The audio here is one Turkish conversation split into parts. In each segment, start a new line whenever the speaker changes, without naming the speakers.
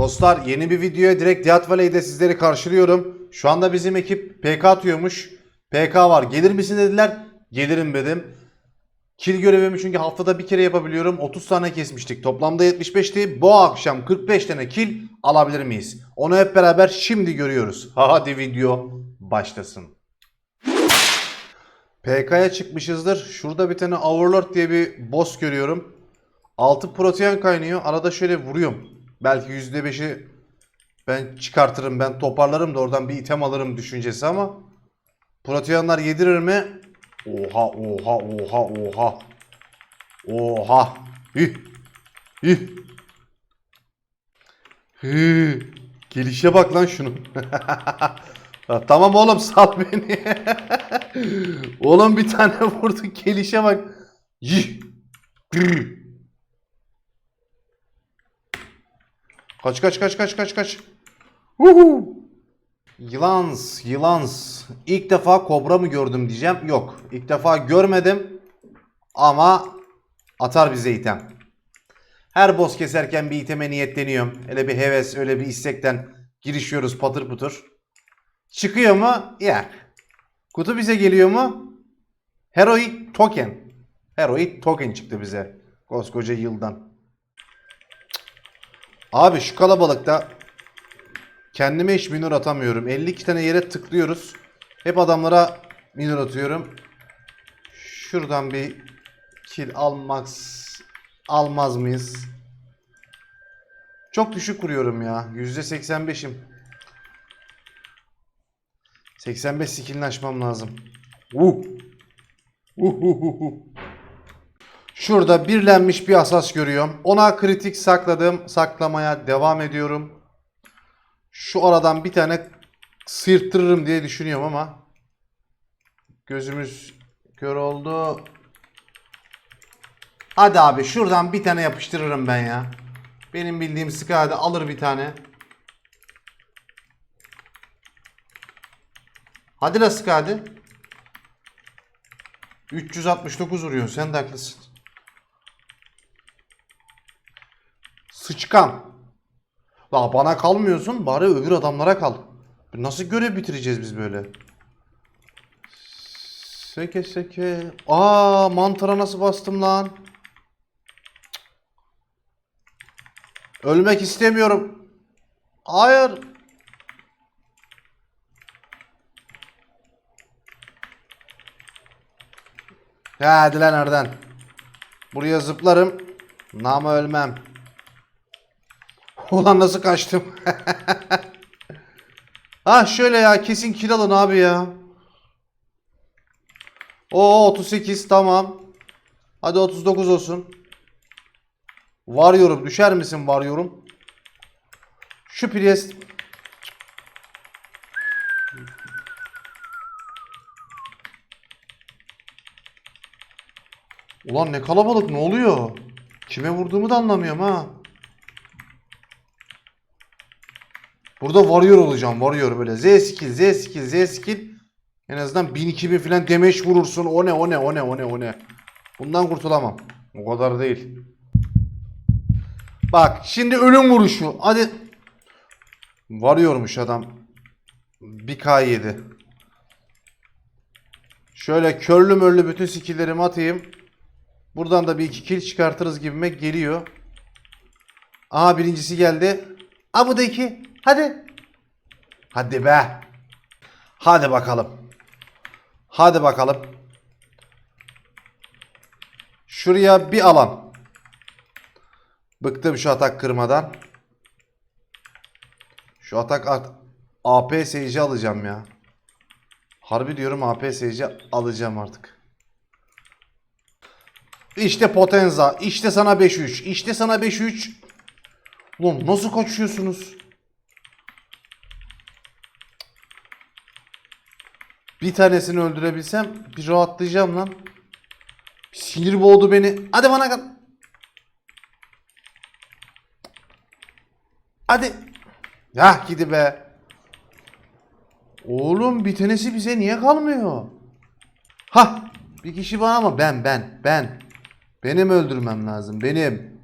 Dostlar yeni bir videoya direkt Death Valley'de sizleri karşılıyorum. Şu anda bizim ekip PK atıyormuş. PK var. Gelir misin dediler. Gelirim dedim. Kill görevimi çünkü haftada bir kere yapabiliyorum. 30 tane kesmiştik. Toplamda 75'ti. Bu akşam 45 tane kill alabilir miyiz? Onu hep beraber şimdi görüyoruz. Hadi video başlasın. PK'ya çıkmışızdır. Şurada bir tane Overlord diye bir boss görüyorum. 6 protein kaynıyor. Arada şöyle vuruyorum. Belki %5'i ben çıkartırım, ben toparlarım da oradan bir item alırım düşüncesi ama proteinler yedirir mi? Oha, oha, oha, oha. Oha. Hih. Hih. Hih. Gelişe bak lan şunun. Ya tamam oğlum sal beni. oğlum bir tane vurdu gelişe bak. Yih. Kaç kaç kaç kaç kaç kaç. Uhu. Yılans, yılans. İlk defa kobra mı gördüm diyeceğim. Yok. İlk defa görmedim. Ama atar bize item. Her boss keserken bir iteme niyetleniyorum. Öyle bir heves, öyle bir istekten girişiyoruz patır putur. Çıkıyor mu? Ya. Kutu bize geliyor mu? Heroic Token. Heroic Token çıktı bize. Koskoca yıldan. Abi şu kalabalıkta kendime hiç minor atamıyorum. 52 tane yere tıklıyoruz. Hep adamlara minor atıyorum. Şuradan bir kill almak almaz mıyız? Çok düşük kuruyorum ya. %85'im. 85 skillini açmam lazım. Uh. Uhuhuhu. Şurada birlenmiş bir asas görüyorum. Ona kritik sakladım. Saklamaya devam ediyorum. Şu aradan bir tane sıyırttırırım diye düşünüyorum ama gözümüz kör oldu. Hadi abi şuradan bir tane yapıştırırım ben ya. Benim bildiğim Skade alır bir tane. Hadi la Skade. 369 vuruyor. Sen de haklısın. Sıçkan. La bana kalmıyorsun bari öbür adamlara kal. Nasıl görev bitireceğiz biz böyle? Seke seke. Aa mantara nasıl bastım lan? Ölmek istemiyorum. Hayır. Hadi lan oradan. Buraya zıplarım. Nama ölmem. Ulan nasıl kaçtım? ha şöyle ya kesin kill alın abi ya. Oo 38 tamam. Hadi 39 olsun. Varıyorum düşer misin varıyorum? Şu Priest Ulan ne kalabalık ne oluyor? Kime vurduğumu da anlamıyorum ha. Burada varıyor olacağım. Varıyor böyle. Z skill, Z skill, Z skill. En azından 1000 2000 falan demeç vurursun. O ne o ne o ne o ne o ne. Bundan kurtulamam. O kadar değil. Bak şimdi ölüm vuruşu. Hadi. Varıyormuş adam. 1K yedi. Şöyle körlü mörlü bütün skilllerimi atayım. Buradan da bir iki kill çıkartırız gibime geliyor. Aha birincisi geldi. Aa bu da iki. Hadi. Hadi be. Hadi bakalım. Hadi bakalım. Şuraya bir alan. Bıktım şu atak kırmadan. Şu atak at AP seyirci alacağım ya. Harbi diyorum AP seyirci alacağım artık. İşte Potenza. İşte sana 5-3. İşte sana 5-3. Ulan nasıl kaçıyorsunuz? Bir tanesini öldürebilsem bir rahatlayacağım lan. Sinir boğdu beni. Hadi bana kal. Hadi. Ya gidi be. Oğlum bir tanesi bize niye kalmıyor? Ha bir kişi var ama ben ben ben. Benim öldürmem lazım benim.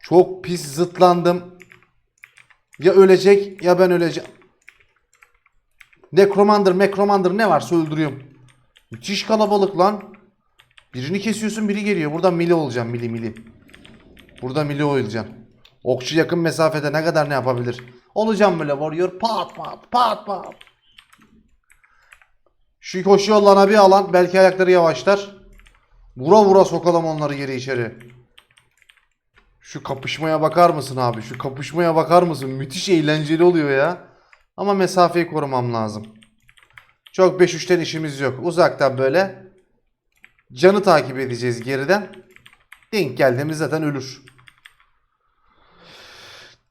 Çok pis zıtlandım. Ya ölecek ya ben öleceğim. Necromander, Necromander ne varsa öldürüyorum. Müthiş kalabalık lan. Birini kesiyorsun biri geliyor. Burada mili olacağım mili mili. Burada mili olacağım. Okçu yakın mesafede ne kadar ne yapabilir? Olacağım böyle warrior pat pat pat pat. Şu koşu yollarına bir alan belki ayakları yavaşlar. Vura vura sokalım onları geri içeri. Şu kapışmaya bakar mısın abi? Şu kapışmaya bakar mısın? Müthiş eğlenceli oluyor ya. Ama mesafeyi korumam lazım. Çok 5-3'ten işimiz yok. Uzaktan böyle canı takip edeceğiz geriden. Denk geldiğimiz zaten ölür.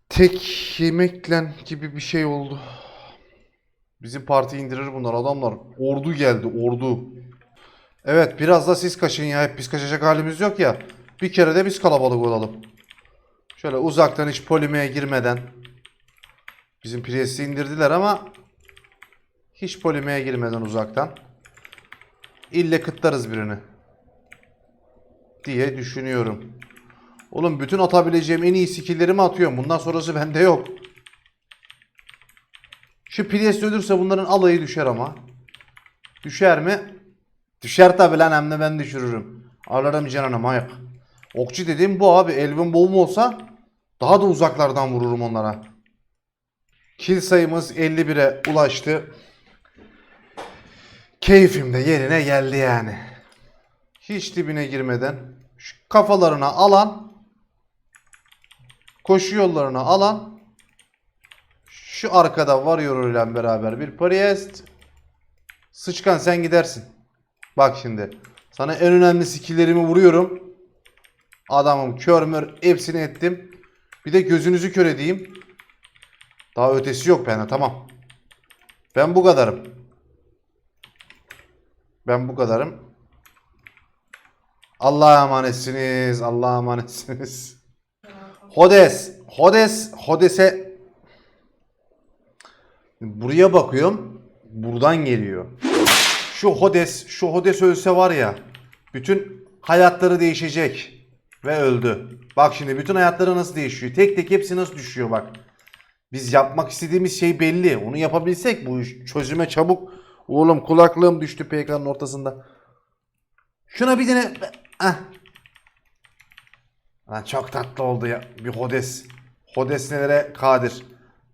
Tek yemekle gibi bir şey oldu. Bizim parti indirir bunlar adamlar. Ordu geldi ordu. Evet biraz da siz kaçın ya. Hep biz kaçacak halimiz yok ya. Bir kere de biz kalabalık olalım. Şöyle uzaktan hiç polimeye girmeden. Bizim presi indirdiler ama hiç polimeye girmeden uzaktan. İlle kıtlarız birini. Diye düşünüyorum. Oğlum bütün atabileceğim en iyi skill'lerimi atıyorum. Bundan sonrası bende yok. Şu Priest ölürse bunların alayı düşer ama. Düşer mi? Düşer tabi lan hem de ben düşürürüm. Alırım canına manyak. Okçu dediğim bu abi. Elvin boğum olsa daha da uzaklardan vururum onlara. Kill sayımız 51'e ulaştı. Keyfim de yerine geldi yani. Hiç dibine girmeden şu kafalarına alan koşu yollarına alan şu arkada varıyor ile beraber bir Priest. Sıçkan sen gidersin. Bak şimdi. Sana en önemli skilllerimi vuruyorum. Adamım kör mör hepsini ettim. Bir de gözünüzü kör edeyim. Daha ötesi yok bende tamam. Ben bu kadarım. Ben bu kadarım. Allah'a emanetsiniz. Allah'a emanetsiniz. Hodes. Hodes. Hodes'e buraya bakıyorum. Buradan geliyor. Şu Hodes, şu Hodes ölse var ya bütün hayatları değişecek. Ve öldü. Bak şimdi bütün hayatları nasıl değişiyor. Tek tek hepsi nasıl düşüyor bak. Biz yapmak istediğimiz şey belli. Onu yapabilsek bu iş çözüme çabuk. Oğlum kulaklığım düştü PK'nın ortasında. Şuna bir tane... Ah. Lan çok tatlı oldu ya. Bir Hodes. Hodes nelere kadir.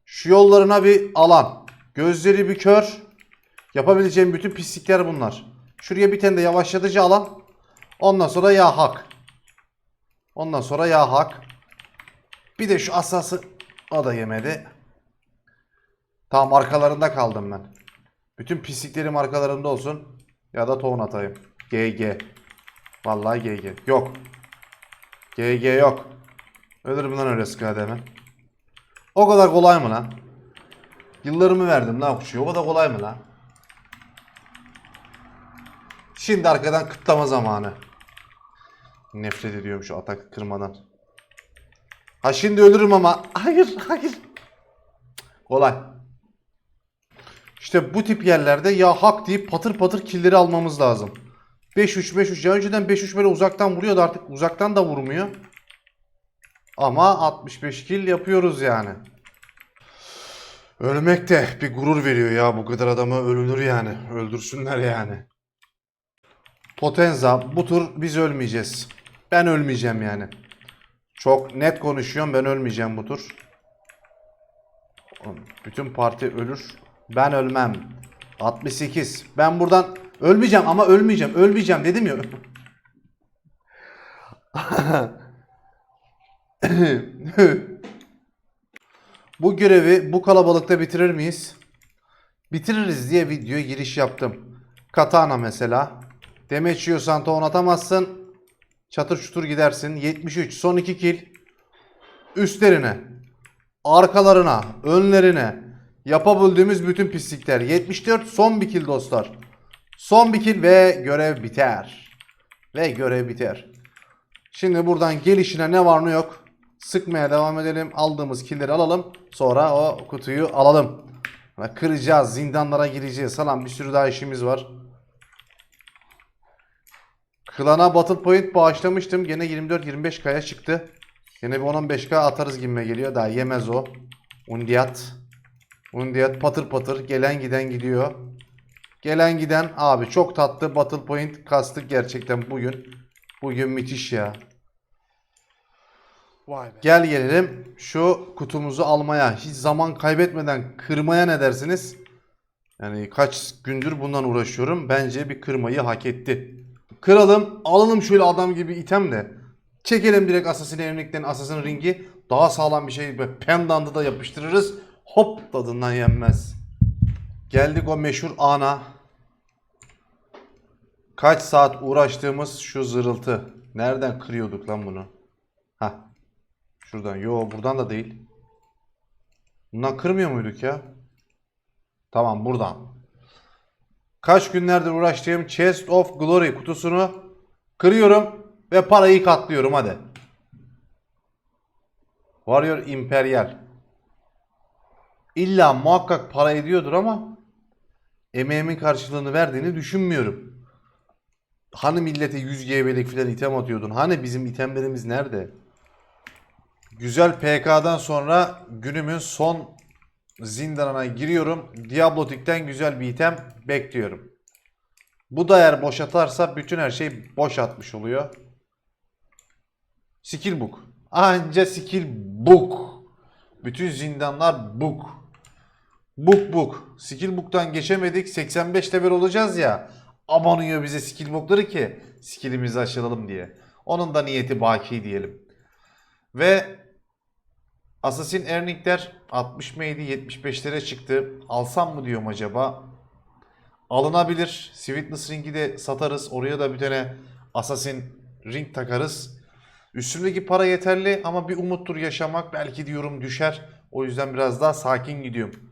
Şu yollarına bir alan. Gözleri bir kör. Yapabileceğim bütün pislikler bunlar. Şuraya bir tane de yavaşlatıcı alan. Ondan sonra ya hak. Ondan sonra ya hak. Bir de şu asası o da yemedi. Tamam arkalarında kaldım ben. Bütün pisliklerim arkalarında olsun. Ya da tohum atayım. GG. Vallahi GG. Yok. GG yok. Ölürüm lan öyle sıkıntı hemen. O kadar kolay mı lan? Yıllarımı verdim lan okçuya. O kadar kolay mı lan? Şimdi arkadan kıtlama zamanı. Nefret ediyorum şu atak kırmadan. Ha şimdi ölürüm ama. Hayır, hayır. Kolay. İşte bu tip yerlerde ya hak deyip patır patır killleri almamız lazım. 5-3 5-3 ya önceden 5-3 böyle uzaktan vuruyordu artık uzaktan da vurmuyor. Ama 65 kill yapıyoruz yani. Ölmek de bir gurur veriyor ya bu kadar adamı ölünür yani. Öldürsünler yani. Potenza bu tur biz ölmeyeceğiz. Ben ölmeyeceğim yani. Çok net konuşuyorum ben ölmeyeceğim bu tur. Bütün parti ölür. Ben ölmem. 68. Ben buradan ölmeyeceğim ama ölmeyeceğim. Ölmeyeceğim dedim ya. bu görevi bu kalabalıkta bitirir miyiz? Bitiririz diye videoya giriş yaptım. Katana mesela. Demet yiyorsan ton atamazsın. Çatır çutur gidersin. 73. Son 2 kill. Üstlerine. Arkalarına. Önlerine. Yapabildiğimiz bütün pislikler. 74. Son bir kill dostlar. Son bir kill ve görev biter. Ve görev biter. Şimdi buradan gelişine ne var ne yok. Sıkmaya devam edelim. Aldığımız killleri alalım. Sonra o kutuyu alalım. Kıracağız. Zindanlara gireceğiz. Falan bir sürü daha işimiz var. Klana Battle Point bağışlamıştım. Gene 24-25 kaya çıktı. Yine bir 10-15k atarız gibime geliyor. Daha yemez o. Undiyat. Undiyat patır patır. Gelen giden gidiyor. Gelen giden abi çok tatlı. Battle point kastık gerçekten bugün. Bugün müthiş ya.
Vay be.
Gel gelelim şu kutumuzu almaya. Hiç zaman kaybetmeden kırmaya ne dersiniz? Yani kaç gündür bundan uğraşıyorum. Bence bir kırmayı hak etti. Kıralım. Alalım şöyle adam gibi item de. Çekelim direkt Assassin Evlilik'ten Assassin Ring'i. Daha sağlam bir şey. Pendant'ı da yapıştırırız. Hop tadından yenmez. Geldik o meşhur ana. Kaç saat uğraştığımız şu zırıltı. Nereden kırıyorduk lan bunu? Hah. Şuradan. Yo buradan da değil. Bundan kırmıyor muyduk ya? Tamam buradan. Kaç günlerdir uğraştığım Chest of Glory kutusunu kırıyorum ve parayı katlıyorum hadi. Warrior Imperial. İlla muhakkak para ediyordur ama emeğimin karşılığını verdiğini düşünmüyorum. Hani millete 100 GB'lik filan item atıyordun? Hani bizim itemlerimiz nerede? Güzel PK'dan sonra günümün son zindanına giriyorum. Diablotik'ten güzel bir item bekliyorum. Bu da eğer boş atarsa bütün her şey boş atmış oluyor. Skill book. Anca skill book. Bütün zindanlar book. Book book. Skill book'tan geçemedik. 85 level olacağız ya. Abanıyor bize skill book'ları ki skillimizi aşıralım diye. Onun da niyeti baki diyelim. Ve Assassin Earning'ler 60 mıydı 75'lere çıktı. Alsam mı diyorum acaba? Alınabilir. Sweetness Ring'i de satarız. Oraya da bir tane Assassin Ring takarız. Üstümdeki para yeterli ama bir umuttur yaşamak. Belki diyorum düşer. O yüzden biraz daha sakin gidiyorum.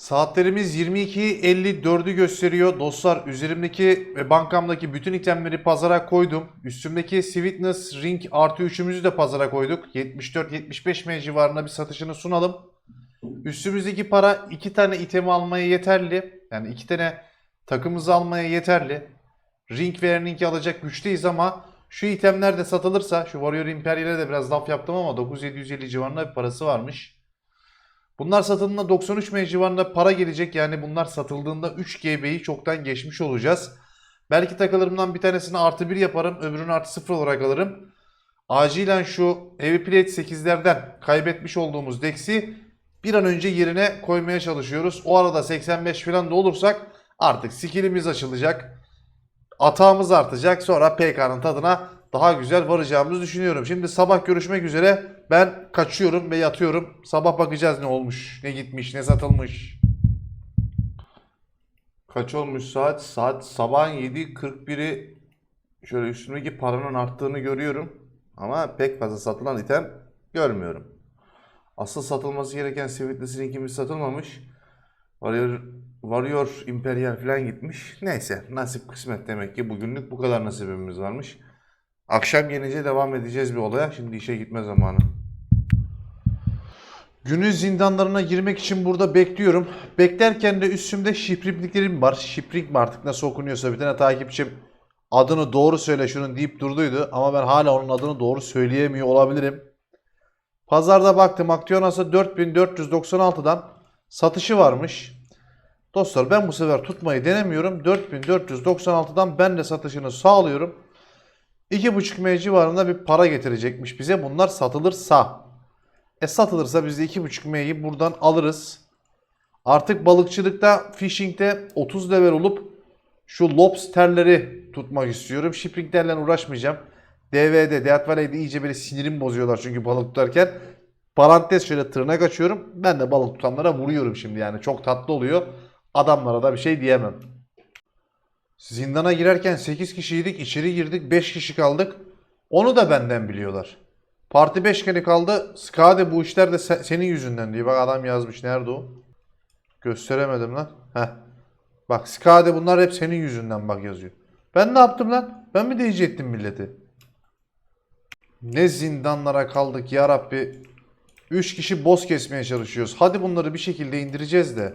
Saatlerimiz 22.54'ü gösteriyor. Dostlar üzerimdeki ve bankamdaki bütün itemleri pazara koydum. Üstümdeki Sweetness Ring artı 3'ümüzü de pazara koyduk. 74-75 M civarında bir satışını sunalım. Üstümüzdeki para iki tane itemi almaya yeterli. Yani iki tane takımızı almaya yeterli. Ring ve Earning'i alacak güçteyiz ama şu itemler de satılırsa şu Warrior Imperial'e de biraz laf yaptım ama 9750 civarında bir parası varmış. Bunlar satıldığında 93 M civarında para gelecek. Yani bunlar satıldığında 3 GB'yi çoktan geçmiş olacağız. Belki takılarımdan bir tanesini artı 1 yaparım. Öbürünü artı 0 olarak alırım. Acilen şu Heavy Plate 8'lerden kaybetmiş olduğumuz Dex'i bir an önce yerine koymaya çalışıyoruz. O arada 85 falan da olursak artık skillimiz açılacak. Atağımız artacak. Sonra PK'nın tadına daha güzel varacağımızı düşünüyorum. Şimdi sabah görüşmek üzere. Ben kaçıyorum ve yatıyorum. Sabah bakacağız ne olmuş, ne gitmiş, ne satılmış. Kaç olmuş saat? Saat sabahın 7.41'i şöyle üstümdeki paranın arttığını görüyorum. Ama pek fazla satılan item görmüyorum. Asıl satılması gereken Sweetness Link'imiz satılmamış. Warrior, Warrior Imperial falan gitmiş. Neyse nasip kısmet demek ki bugünlük bu kadar nasibimiz varmış. Akşam gelince devam edeceğiz bir olaya. Şimdi işe gitme zamanı. Günün zindanlarına girmek için burada bekliyorum. Beklerken de üstümde şiprikliklerim var. Şiprik mi artık nasıl okunuyorsa bir tane takipçim adını doğru söyle şunun deyip durduydu. Ama ben hala onun adını doğru söyleyemiyor olabilirim. Pazarda baktım Aktionas'a 4496'dan satışı varmış. Dostlar ben bu sefer tutmayı denemiyorum. 4496'dan ben de satışını sağlıyorum. 2,5 M civarında bir para getirecekmiş bize. Bunlar satılırsa. E satılırsa biz de 2,5 M'yi buradan alırız. Artık balıkçılıkta, fishing'de 30 level olup şu lobsterleri tutmak istiyorum. Shipping'lerle uğraşmayacağım. DV'de, Death Valley'de iyice böyle sinirim bozuyorlar çünkü balık tutarken. Parantez şöyle tırnak açıyorum. Ben de balık tutanlara vuruyorum şimdi yani. Çok tatlı oluyor. Adamlara da bir şey diyemem. Zindana girerken 8 kişiydik. içeri girdik. 5 kişi kaldık. Onu da benden biliyorlar. Parti 5 kere kaldı. Skade bu işler de se- senin yüzünden diyor. Bak adam yazmış. Nerede o? Gösteremedim lan. Heh. Bak Skade bunlar hep senin yüzünden bak yazıyor. Ben ne yaptım lan? Ben mi DC ettim milleti? Ne zindanlara kaldık ya Rabbi. 3 kişi boss kesmeye çalışıyoruz. Hadi bunları bir şekilde indireceğiz de.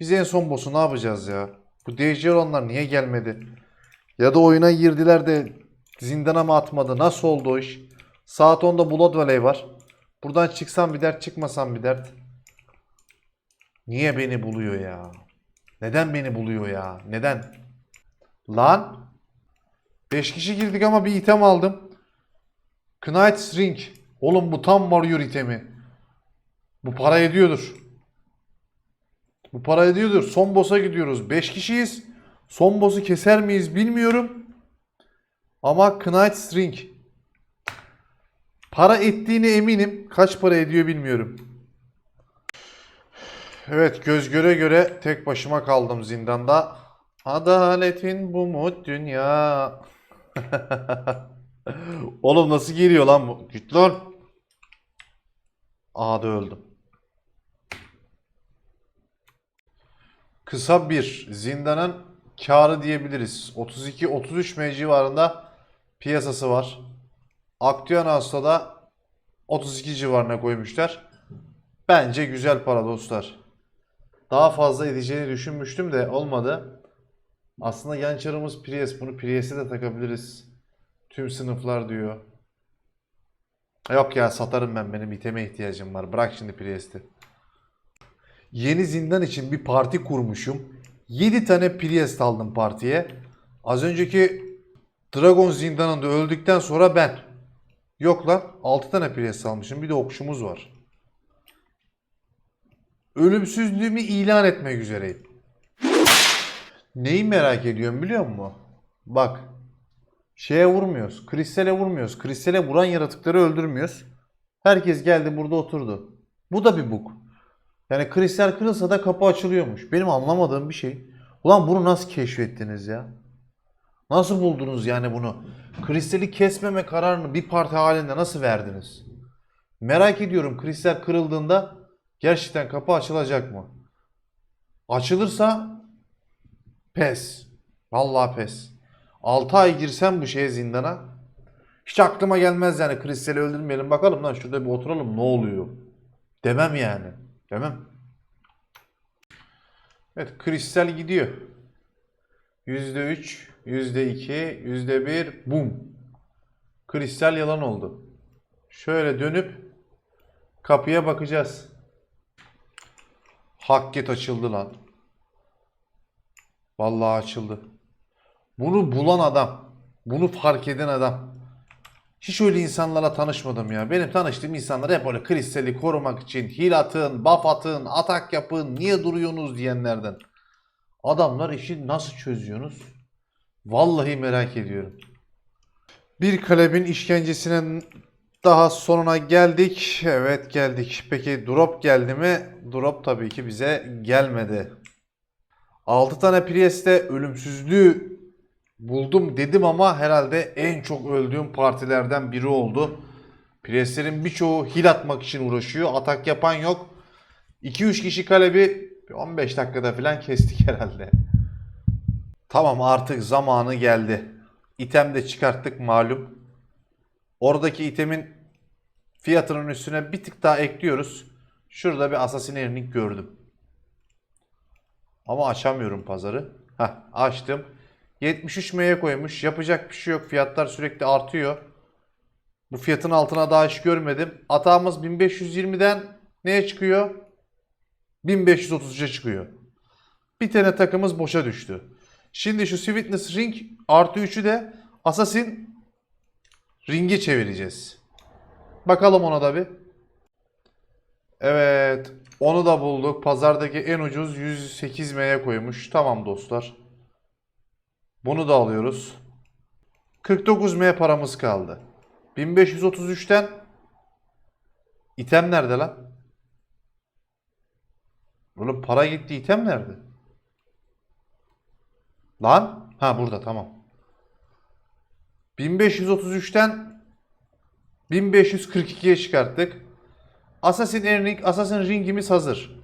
Biz en son boss'u ne yapacağız ya? Bu DC olanlar niye gelmedi? Ya da oyuna girdiler de zindana mı atmadı? Nasıl oldu o iş? Saat 10'da Blood Valley var. Buradan çıksam bir dert çıkmasam bir dert. Niye beni buluyor ya? Neden beni buluyor ya? Neden? Lan 5 kişi girdik ama bir item aldım. Knight's Ring. Oğlum bu tam varıyor itemi. Bu para ediyordur. Bu para ediyordur. Son boss'a gidiyoruz. 5 kişiyiz. Son boss'u keser miyiz bilmiyorum. Ama Knight's Ring. Para ettiğine eminim. Kaç para ediyor bilmiyorum. Evet göz göre göre tek başıma kaldım zindanda. Adaletin bu mu dünya? Oğlum nasıl geliyor lan bu? Git lan. Aa da öldüm. Kısa bir zindanın karı diyebiliriz. 32-33 M civarında piyasası var. Aktüel da 32 civarına koymuşlar. Bence güzel para dostlar. Daha fazla edeceğini düşünmüştüm de olmadı. Aslında yan çarımız Prius. Bunu Prius'e de takabiliriz. Tüm sınıflar diyor. Yok ya satarım ben benim iteme ihtiyacım var. Bırak şimdi Prius'te. Yeni zindan için bir parti kurmuşum. 7 tane Priest aldım partiye. Az önceki Dragon zindanında öldükten sonra ben. Yok lan 6 tane Priest almışım. Bir de okşumuz var. Ölümsüzlüğümü ilan etmek üzereyim. Neyi merak ediyorum biliyor musun? Bak. Şeye vurmuyoruz. Kristale vurmuyoruz. Kristale vuran yaratıkları öldürmüyoruz. Herkes geldi burada oturdu. Bu da bir bug. Yani kristal kırılsa da kapı açılıyormuş. Benim anlamadığım bir şey. Ulan bunu nasıl keşfettiniz ya? Nasıl buldunuz yani bunu? Kristali kesmeme kararını bir parti halinde nasıl verdiniz? Merak ediyorum kristal kırıldığında gerçekten kapı açılacak mı? Açılırsa pes. Vallahi pes. 6 ay girsem bu şeye zindana hiç aklıma gelmez yani kristali öldürmeyelim bakalım lan şurada bir oturalım ne oluyor? Demem yani. Demem. Evet kristal gidiyor. %3, %2, %1, bum. Kristal yalan oldu. Şöyle dönüp kapıya bakacağız. Hakket açıldı lan. Vallahi açıldı. Bunu bulan adam, bunu fark eden adam. Hiç öyle insanlarla tanışmadım ya. Benim tanıştığım insanlar hep öyle kristali korumak için heal atın, buff atın, atak yapın, niye duruyorsunuz diyenlerden. Adamlar işi nasıl çözüyorsunuz? Vallahi merak ediyorum. Bir kalebin işkencesinin daha sonuna geldik. Evet geldik. Peki drop geldi mi? Drop tabii ki bize gelmedi. 6 tane Priest'te ölümsüzlüğü buldum dedim ama herhalde en çok öldüğüm partilerden biri oldu. Priestlerin birçoğu hil atmak için uğraşıyor. Atak yapan yok. 2-3 kişi kalebi 15 dakikada falan kestik herhalde. Tamam artık zamanı geldi. İtem de çıkarttık malum. Oradaki itemin fiyatının üstüne bir tık daha ekliyoruz. Şurada bir Assassin Earning gördüm. Ama açamıyorum pazarı. Heh, açtım. 73 M'ye koymuş. Yapacak bir şey yok. Fiyatlar sürekli artıyor. Bu fiyatın altına daha hiç görmedim. Atağımız 1520'den neye çıkıyor? 1533'e çıkıyor. Bir tane takımız boşa düştü. Şimdi şu Sweetness Ring artı 3'ü de Assassin Ring'e çevireceğiz. Bakalım ona da bir. Evet. Onu da bulduk. Pazardaki en ucuz 108 M'ye koymuş. Tamam dostlar. Bunu da alıyoruz. 49 M paramız kaldı. 1533'ten item nerede lan? Oğlum para gitti item nerede? Lan? Ha burada tamam. 1533'ten 1542'ye çıkarttık. Assassin Ring, Assassin Ring'imiz hazır.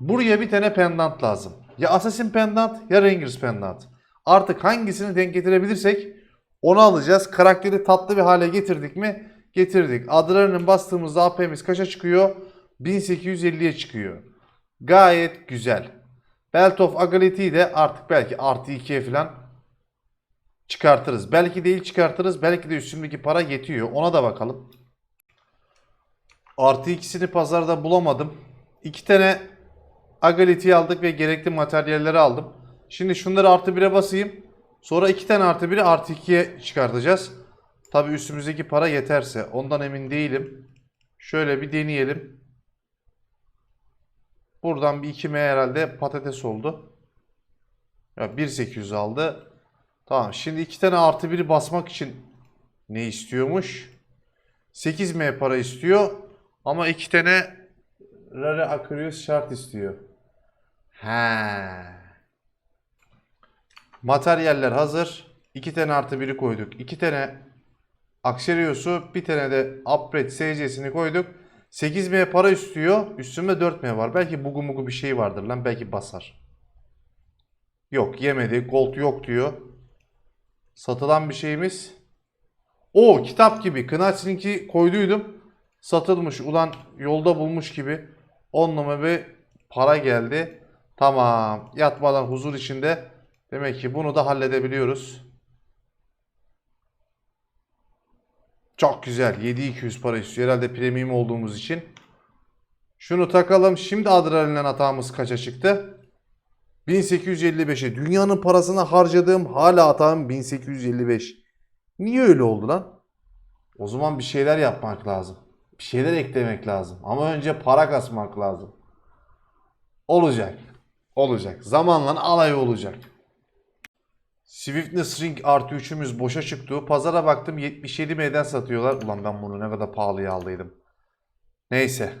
Buraya bir tane pendant lazım. Ya Assassin pendant ya Rangers pendant. Artık hangisini denk getirebilirsek onu alacağız. Karakteri tatlı bir hale getirdik mi? Getirdik. Adlarının bastığımızda AP'miz kaça çıkıyor? 1850'ye çıkıyor. Gayet güzel. Belt of Agility'yi de artık belki artı 2'ye falan çıkartırız. Belki değil çıkartırız. Belki de üstümdeki para yetiyor. Ona da bakalım. Artı ikisini pazarda bulamadım. İki tane agaliti aldık ve gerekli materyalleri aldım. Şimdi şunları artı 1'e basayım. Sonra iki tane artı 1'i artı 2'ye çıkartacağız. Tabi üstümüzdeki para yeterse. Ondan emin değilim. Şöyle bir deneyelim. Buradan bir 2M herhalde patates oldu. Ya 1.800 aldı. Tamam şimdi iki tane artı 1'i basmak için ne istiyormuş? 8M para istiyor. Ama iki tane Rare Aquarius şart istiyor. He. Materyaller hazır. İki tane artı 1'i koyduk. İki tane Axerius'u bir tane de Upgrade SC'sini koyduk. 8M para istiyor. Üstümde 4M var. Belki bugu mugu bir şey vardır lan. Belki basar. Yok yemedi. Gold yok diyor. Satılan bir şeyimiz. O kitap gibi. Knights'inki koyduydum. Satılmış. Ulan yolda bulmuş gibi. 10 numara bir para geldi. Tamam. Yatmadan huzur içinde. Demek ki bunu da halledebiliyoruz. Çok güzel. 7200 para istiyor. Herhalde premium olduğumuz için. Şunu takalım. Şimdi adrenalin hatamız kaça çıktı? 1855'e. Dünyanın parasını harcadığım hala hatam 1855. Niye öyle oldu lan? O zaman bir şeyler yapmak lazım. Bir şeyler eklemek lazım. Ama önce para kasmak lazım. Olacak. Olacak. Zamanla alay olacak. Swiftness Ring artı 3'ümüz boşa çıktı. Pazara baktım 77 M'den satıyorlar. Ulan ben bunu ne kadar pahalıya aldıydım. Neyse.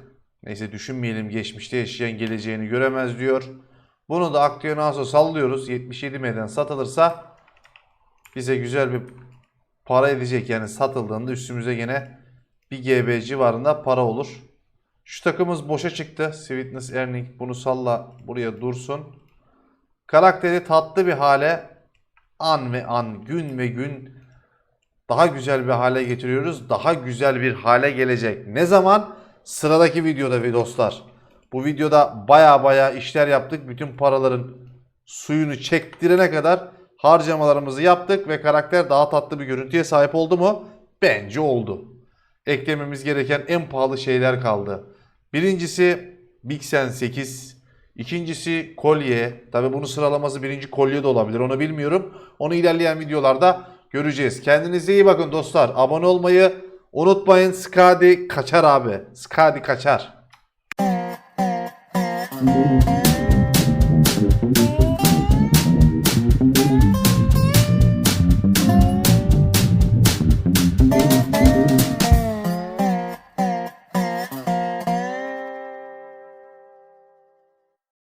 Neyse düşünmeyelim geçmişte yaşayan geleceğini göremez diyor. Bunu da Actionaso sallıyoruz. 77 M'den satılırsa bize güzel bir para edecek. Yani satıldığında üstümüze gene bir GB civarında para olur. Şu takımız boşa çıktı. Sweetness Earning bunu salla buraya dursun. Karakteri tatlı bir hale an ve an, gün ve gün daha güzel bir hale getiriyoruz. Daha güzel bir hale gelecek. Ne zaman? Sıradaki videoda ve dostlar. Bu videoda baya baya işler yaptık. Bütün paraların suyunu çektirene kadar harcamalarımızı yaptık ve karakter daha tatlı bir görüntüye sahip oldu mu? Bence oldu. Eklememiz gereken en pahalı şeyler kaldı. Birincisi Big Sen 8. İkincisi kolye. Tabi bunun sıralaması birinci kolye de olabilir. Onu bilmiyorum. Onu ilerleyen videolarda göreceğiz. Kendinize iyi bakın dostlar. Abone olmayı unutmayın. Skadi kaçar abi. Skadi kaçar.